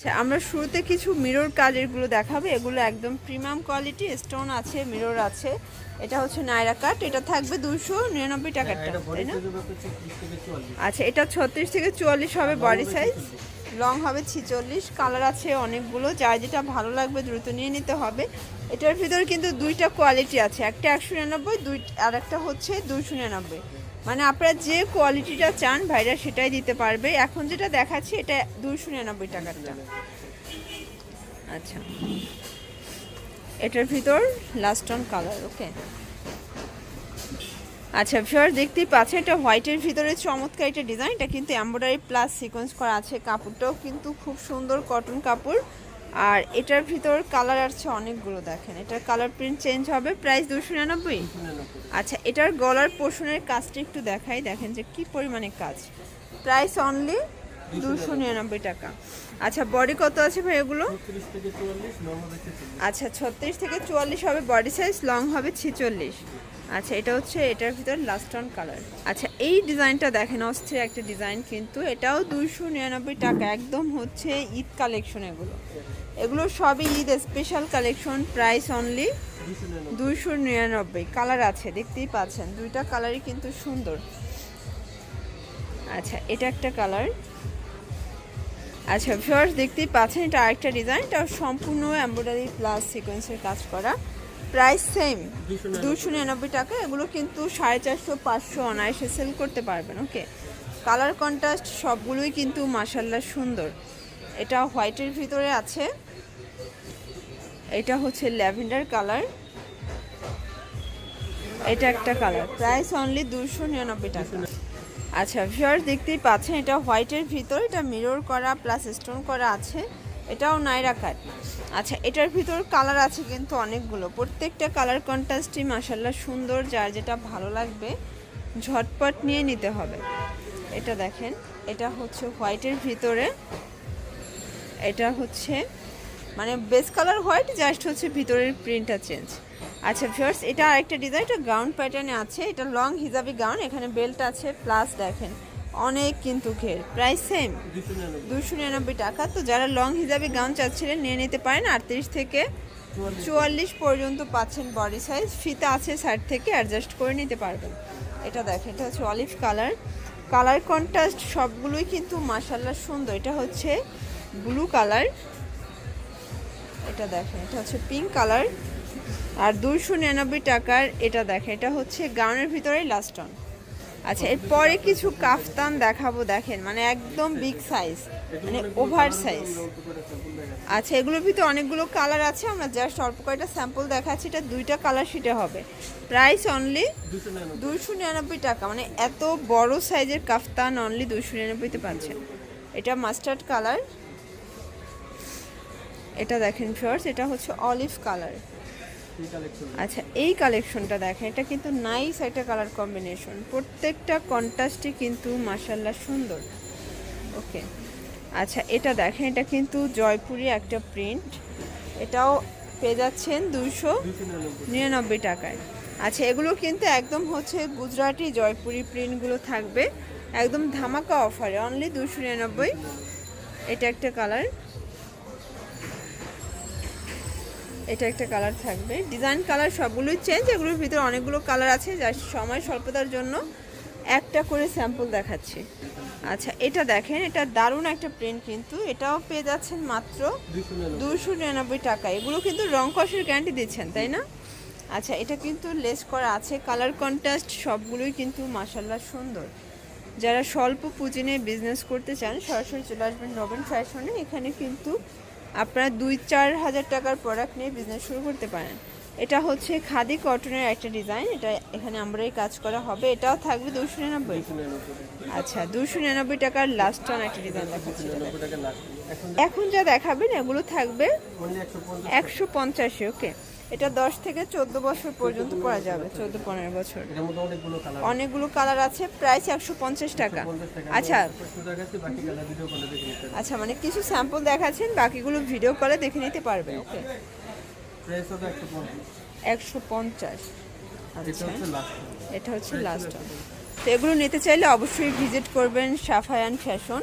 আচ্ছা আমরা শুরুতে কিছু মিরর কাজেরগুলো দেখাবো। এগুলো একদম প্রিমিয়াম কোয়ালিটি স্টোন আছে মিরর আছে। এটা হচ্ছে নাইরা কাট এটা থাকবে দুশো নিরানব্বই টাকারটা তাই না? আচ্ছা এটা ছত্রিশ থেকে চুয়াল্লিশ হবে বডি সাইজ লং হবে ছিচল্লিশ কালার আছে অনেকগুলো যার যেটা ভালো লাগবে দ্রুত নিয়ে নিতে হবে। এটার ভিতরে কিন্তু দুইটা কোয়ালিটি আছে একটা একশো নিরানব্বই দুই আর একটা হচ্ছে দুইশো নিরানব্বই। মানে আপনারা যে কোয়ালিটিটা চান ভাইরা সেটাই দিতে পারবে। এখন যেটা দেখাচ্ছি, এটা দুইশো নিরানব্বই টাকারটা আচ্ছা। এটার ভিতর লাস্ট অন কালার ওকে আচ্ছা ফিওর দেখতেই পাচ্ছেন, এটা হোয়াইটের ভিতরে চমৎকার একটা ডিজাইন এটা কিন্তু এমব্রয়ডারি প্লাস সিকোয়েন্স করা আছে। কাপড়টাও কিন্তু খুব সুন্দর কটন কাপড়। আর এটার ভিতর কালার আছে অনেকগুলো দেখেন। এটার কালার প্রিন্ট চেঞ্জ হবে প্রাইস দুশো নিরানব্বই? আচ্ছা এটার গলার পোষণের কাজটা একটু দেখাই দেখেন যে কি পরিমাণে কাজ। প্রাইস অনলি দুশো নিরানব্বই টাকা। আচ্ছা বডি কত আছে ভাই এগুলো? আচ্ছা ছত্রিশ থেকে চুয়াল্লিশ হবে বডি সাইজ লং হবে ছিচল্লিশ। আচ্ছা এটা হচ্ছে, এটার ভিতর লাস্ট কালার আচ্ছা এই ডিজাইনটা দেখেন, অস্থির একটা ডিজাইন কিন্তু। এটাও দুইশো নিরানব্বই টাকা, একদম হচ্ছে ঈদ কালেকশন এগুলো। এগুলো সবই Eid special collection price only দুইশো নিরানব্বই। কালার আছে, দেখতেই পাচ্ছেন, দুইটা কালারই কিন্তু সুন্দর। আচ্ছা এটা একটা কালার আচ্ছা ভিউয়ার্স দেখতেই পাচ্ছেন, এটা আরেকটা ডিজাইন এটা সম্পূর্ণ এমব্রয়ডারি প্লাস সিকোয়েন্সের কাজ করা। প্রাইস সেম দুশো নিরানব্বই টাকা এগুলো কিন্তু সাড়ে চারশো পাঁচশো অনায়াসে সেল করতে পারবেন ওকে কালার কন্ট্রাস্ট সবগুলোই কিন্তু মাসাল্লাহ সুন্দর। এটা হোয়াইটের ভিতরে আছে। এটা হচ্ছে ল্যাভেন্ডার কালার এটা একটা কালার প্রাইস অনলি দুশো নিরানব্বই টাকা। আচ্ছা ভিউয়ার্স দেখতেই পাচ্ছেন এটা হোয়াইটের ভিতর এটা মিরর করা প্লাস স্টোন করা আছে। এটাও নাইরা কাট। আচ্ছা এটার ভিতর কালার আছে কিন্তু অনেকগুলো। প্রত্যেকটা কালার কন্ট্রাস্টই মাসাল্লাহ সুন্দর, যার যেটা ভালো লাগবে, ঝটপট নিয়ে নিতে হবে। এটা দেখেন, এটা হচ্ছে হোয়াইটের ভিতরে। এটা হচ্ছে মানে বেস কালার হোয়াইট জাস্ট হচ্ছে ভিতরের প্রিন্টটা চেঞ্জ আচ্ছা ভিউয়ার্স এটা আরেকটা ডিজাইন এটা গাউন প্যাটার্নে আছে। এটা লং হিজাবি গাউন এখানে বেল্ট আছে। প্লাস দেখেন অনেক কিন্তু ঘের প্রাইস সেম দুশো নিরানব্বই টাকা। তো যারা লং হিসাবে গাউন চাচ্ছিলেন, নিয়ে নিতে পারেন। আটত্রিশ থেকে চুয়াল্লিশ পর্যন্ত পাচ্ছেন বডি সাইজ ফিতা আছে সাইড থেকে অ্যাডজাস্ট করে নিতে পারবেন। এটা দেখেন, এটা হচ্ছে অলিভ কালার কালার কন্ট্রাস্ট সবগুলোই কিন্তু মাসাল্লাহ সুন্দর। এটা হচ্ছে ব্লু কালার এটা দেখেন, এটা হচ্ছে পিঙ্ক কালার আর দুইশো নিরানব্বই টাকার এটা দেখেন, এটা হচ্ছে গাউনের ভিতরেই লাস্ট আচ্ছা এরপরে কিছু কাফতান দেখাবো, দেখেন মানে একদম বিগ সাইজ মানে ওভার সাইজ আচ্ছা এগুলোর ভিতরে অনেকগুলো কালার আছে, আমরা জাস্ট অল্প কয়েকটা স্যাম্পল দেখাচ্ছি, এটা দুইটা কালার শিটে হবে। প্রাইস অনলি দুইশো নিরানব্বই টাকা মানে এত বড় সাইজের কাফতান অনলি দুইশো নিরানব্বইতে পাচ্ছেন এটা মাস্টার্ড কালার এটা দেখেন ফিওর্স এটা হচ্ছে অলিভ কালার আচ্ছা এই কালেকশনটা দেখেন, এটা কিন্তু নাইস একটা কালার কম্বিনেশন প্রত্যেকটা কন্ট্রাস্টই কিন্তু মাসাল্লাহ সুন্দর। ওকে আচ্ছা এটা দেখেন, এটা কিন্তু জয়পুরি একটা প্রিন্ট এটাও পেয়ে যাচ্ছেন দুশো নিরানব্বই টাকায়। আচ্ছা এগুলো কিন্তু একদম হচ্ছে গুজরাটি জয়পুরি প্রিন্টগুলো থাকবে। একদম ধামাকা অফারে অনলি দুশো নিরানব্বই। এটা একটা কালার এটা একটা কালার থাকবে। ডিজাইন কালার সবগুলোই চেঞ্জ এগুলোর ভিতরে অনেকগুলো কালার আছে যার সময় স্বল্পতার জন্য একটা করে স্যাম্পল দেখাচ্ছি। আচ্ছা এটা দেখেন, এটা দারুণ একটা প্রিন্ট কিন্তু, এটাও পেয়ে যাচ্ছেন মাত্র দুশো নিরানব্বই টাকা। এগুলো কিন্তু রং কষের গ্যারান্টি দিচ্ছেন, তাই না? আচ্ছা এটা কিন্তু লেস করা আছে কালার কন্ট্রাস্ট সবগুলোই কিন্তু মাসাল্লাহ সুন্দর। যারা স্বল্প পুঁজি নিয়ে বিজনেস করতে চান, সরাসরি চলে আসবেন নবেন ফ্যাশনে এখানে কিন্তু আপনারা দুই চার হাজার টাকার প্রোডাক্ট নিয়ে বিজনেস শুরু করতে পারেন। এটা হচ্ছে খাদি কটনের একটা ডিজাইন এটা এখানে আমরাই কাজ করা হবে। এটাও থাকবে দুশো নিরানব্বই। আচ্ছা দুশো নিরানব্বই টাকার লাস্ট টান একটা ডিজাইন দেখাচ্ছি এখন যা দেখাবেন এগুলো থাকবে একশো পঞ্চাশে। ওকে এটা দশ থেকে চোদ্দ বছর পর্যন্ত পরা যাবে চোদ্দ পনেরো বছর। অনেকগুলো কালার আছে প্রাইস একশো পঞ্চাশ টাকা। আচ্ছা। আচ্ছা মানে কিছু স্যাম্পল দেখাচ্ছেন বাকিগুলো ভিডিও কলে দেখে নিতে পারবে ওকে একশো পঞ্চাশ। আচ্ছা। এটা হচ্ছে লাস্ট তো এগুলো নিতে চাইলে অবশ্যই ভিজিট করবেন সাফায়ান ফ্যাশন